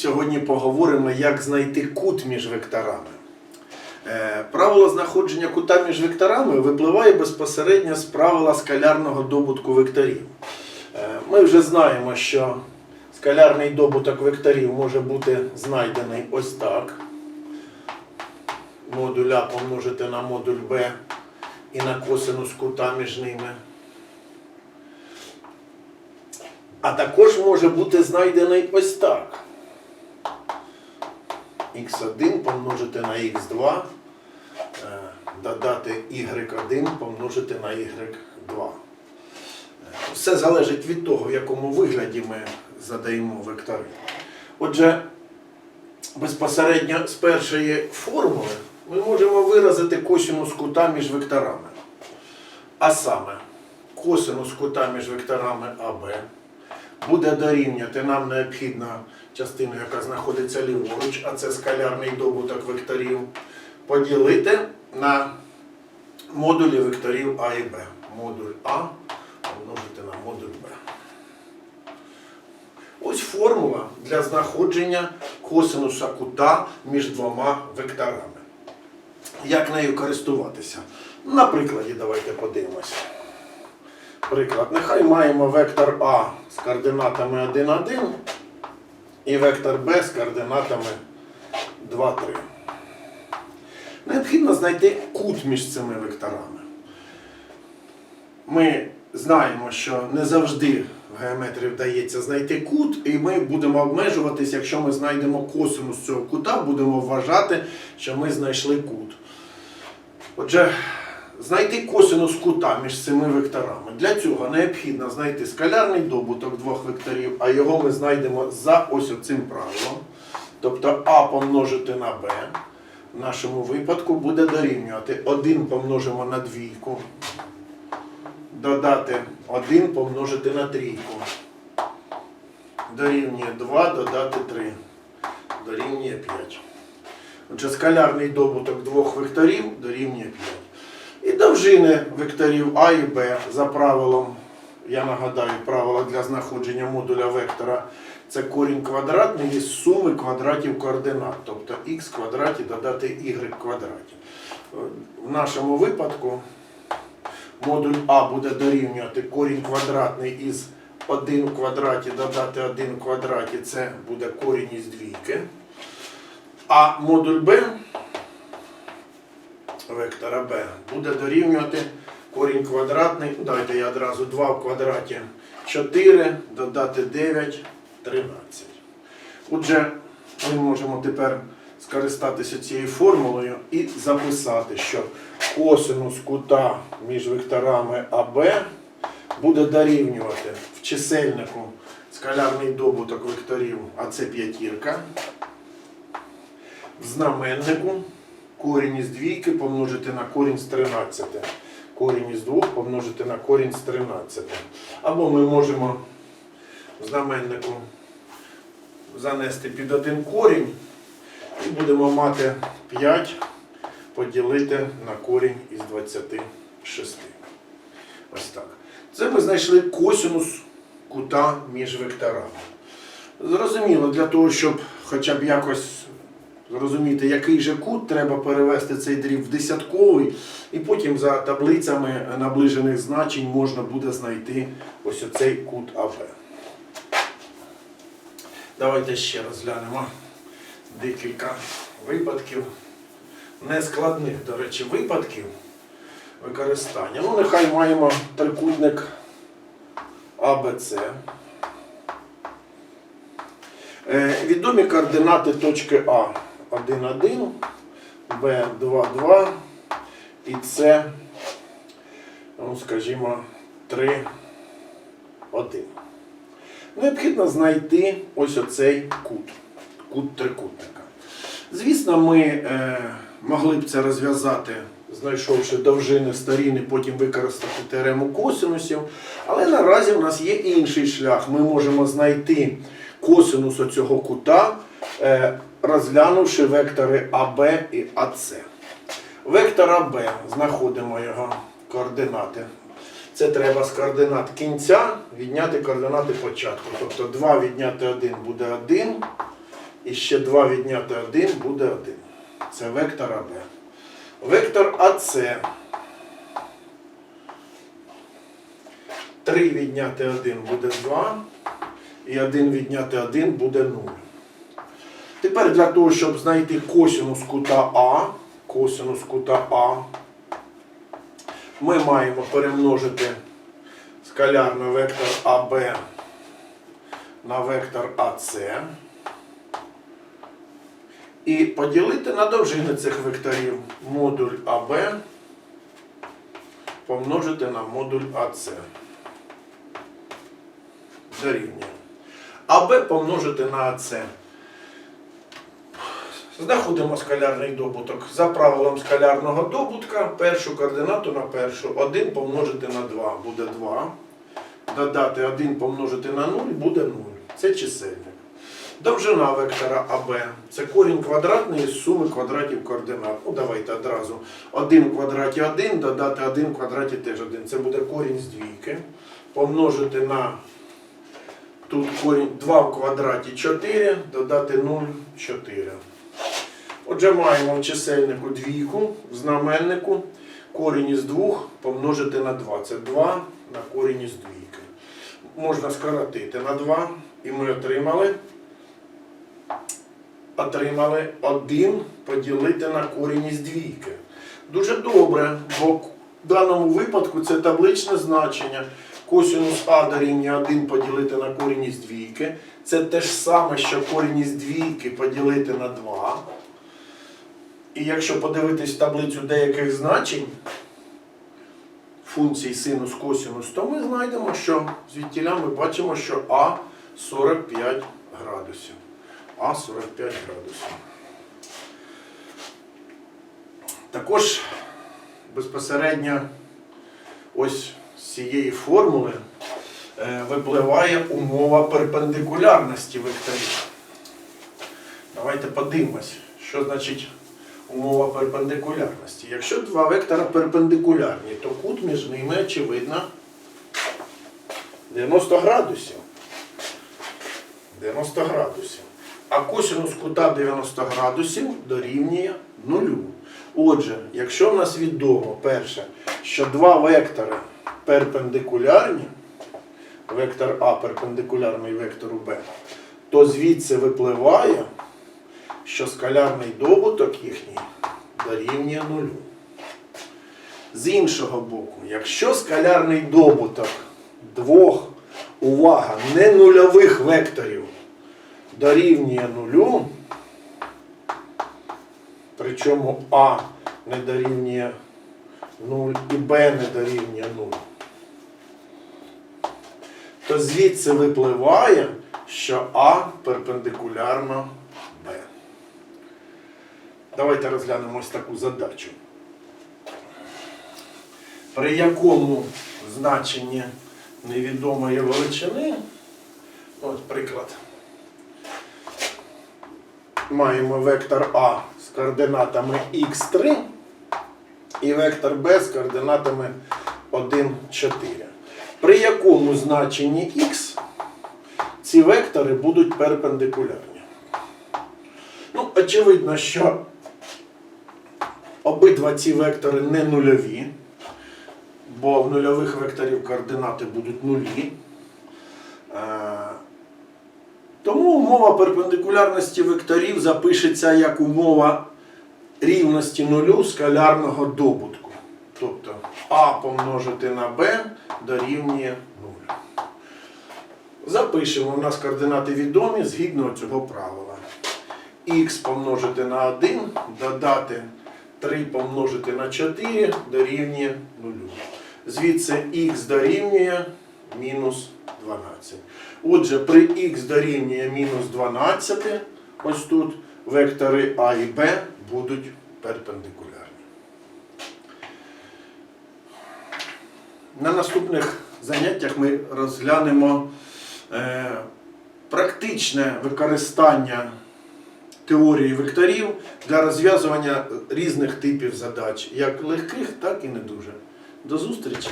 сьогодні поговоримо, як знайти кут між векторами. Е, Правило знаходження кута між векторами випливає безпосередньо з правила скалярного добутку векторів. Е, Ми вже знаємо, що скалярний добуток векторів може бути знайдений ось так. Модуль А помножити на модуль Б і на косинус кута між ними. А також може бути знайдений ось так. Х1 помножити на х2, е, додати y1 помножити на y2. Е, Все залежить від того, в якому вигляді ми задаємо вектори. Отже, безпосередньо з першої формули ми можемо виразити косинус кута між векторами. А саме, косинус кута між векторами АБ буде дорівнювати нам необхідна частина, яка знаходиться ліворуч, а це скалярний добуток векторів, поділити на модулі векторів А і Б. Модуль А помножити на модуль Б. Ось формула для знаходження косинуса кута між двома векторами. Як нею користуватися? На прикладі давайте подивимося. Приклад. Нехай маємо вектор А з координатами 1, 1 і вектор Б з координатами 2, 3. Необхідно знайти кут між цими векторами. Ми знаємо, що не завжди в геометрії вдається знайти кут, і ми будемо обмежуватись, якщо ми знайдемо косинус цього кута, будемо вважати, що ми знайшли кут. Отже, знайти косинус кута між цими векторами. Для цього необхідно знайти скалярний добуток двох векторів, а його ми знайдемо за ось цим правилом. Тобто А помножити на Б. В нашому випадку буде дорівнювати 1 помножимо на двійку, додати 1 помножити на трійку. Дорівнює 2, додати 3. Дорівнює 5. Отже, скалярний добуток двох векторів дорівнює 5. І довжини векторів А і Б за правилом, я нагадаю, правило для знаходження модуля вектора це корінь квадратний із суми квадратів координат, тобто х квадраті додати y квадраті. В нашому випадку модуль А буде дорівнювати корінь квадратний із 1 в квадраті додати 1 в квадраті, це буде корінь із двійки. А модуль Б вектора b буде дорівнювати корінь квадратний. ну, Давайте я одразу 2 в квадраті 4, додати 9, 13. Отже, ми можемо тепер скористатися цією формулою і записати, що косинус кута між векторами АБ буде дорівнювати в чисельнику скалярний добуток векторів, а це п'ятірка. В знаменнику корінь із двійки помножити на корінь з 13. Корінь із 2 помножити на корінь з 13. Або ми можемо в знаменнику занести під один корінь і будемо мати 5 поділити на корінь із 26. Ось так. Це ми знайшли косинус кута між векторами. Зрозуміло, для того, щоб хоча б якось зрозуміти, який же кут, треба перевести цей дріб в десятковий, і потім за таблицями наближених значень можна буде знайти ось оцей кут АВ. Давайте ще розглянемо декілька випадків, нескладних, до речі, випадків використання. Ну, нехай маємо трикутник АБЦ. Е, Відомі координати точки А 1, 1, Б 2, 2 і С, ну, скажімо, 3, 1. Необхідно знайти ось оцей кут, кут трикутника. Звісно, ми е, могли б це розв'язати, знайшовши довжини сторін потім використати теорему косинусів. Але наразі в нас є інший шлях. Ми можемо знайти косинус оцього кута, е, розглянувши вектори АБ і АС. Вектор АБ, знаходимо його координати. Це треба з координат кінця відняти координати початку. Тобто 2 відняти 1 буде 1, І ще 2 відняти 1 буде 1. Це вектор АБ. Вектор АС. 3 відняти 1 буде 2. І 1 відняти 1 буде 0. Тепер для того, щоб знайти косинус кута А, косинус кута А, ми маємо перемножити скалярний вектор АБ на вектор АС і поділити на довжини цих векторів модуль АБ помножити на модуль АС. Дорівнює. АБ помножити на АС. Знаходимо скалярний добуток. За правилом скалярного добутка першу координату на першу. 1 помножити на 2 буде 2. Додати 1 помножити на 0 буде 0. Це чисельник. Довжина вектора АБ це корінь квадратний із суми квадратів координат. Ну, давайте одразу. 1 в квадраті 1, додати 1 в квадраті теж 1. Це буде корінь з двійки. Помножити на тут корінь 2 в квадраті 4, додати 0 4. Отже, маємо в чисельнику двійку, в знаменнику корінь із 2 помножити на 2. Це 2 на корінь із двійки. Можна скоротити на 2, і ми отримали отримали 1 поділити на корінь із двійки. Дуже добре, бо в даному випадку це табличне значення. Косинус А дорівнює 1 поділити на корінь із двійки. Це те ж саме, що корінь із двійки поділити на 2. І якщо подивитись таблицю деяких значень функцій синус косинус, то ми знайдемо, що звідтіля ми бачимо, що А 45 градусів. А 45 градусів. Також безпосередньо ось з цієї формули е, випливає умова перпендикулярності векторів. Давайте подивимось, що значить умова перпендикулярності. Якщо два вектора перпендикулярні, то кут між ними, очевидно, 90 градусів. 90 градусів. А косинус кута 90 градусів дорівнює нулю. Отже, якщо в нас відомо, перше, що два вектори перпендикулярні, вектор А перпендикулярний вектору Б, то звідси випливає, що скалярний добуток їхній дорівнює нулю. З іншого боку, якщо скалярний добуток двох, увага, не нульових векторів дорівнює нулю, причому А не дорівнює 0 і Б не дорівнює 0, то звідси випливає, що А перпендикулярно. Давайте розглянемо ось таку задачу. При якому значенні невідомої величини, от приклад, маємо вектор А з координатами х3 і вектор Б з координатами 1, 4. При якому значенні х ці вектори будуть перпендикулярні. Ну, очевидно, що обидва ці вектори не нульові, бо в нульових векторів координати будуть нулі. Е, Тому умова перпендикулярності векторів запишеться як умова рівності нулю скалярного добутку. Тобто А помножити на Б дорівнює 0. Запишемо, у нас координати відомі згідно цього правила. Х помножити на 1, додати 3 помножити на 4 дорівнює 0. Звідси х дорівнює мінус 12. Отже, при х дорівнює мінус 12, ось тут вектори А і Б будуть перпендикулярні. На наступних заняттях ми розглянемо е, практичне використання теорії векторів для розв'язування різних типів задач, як легких, так і не дуже. До зустрічі!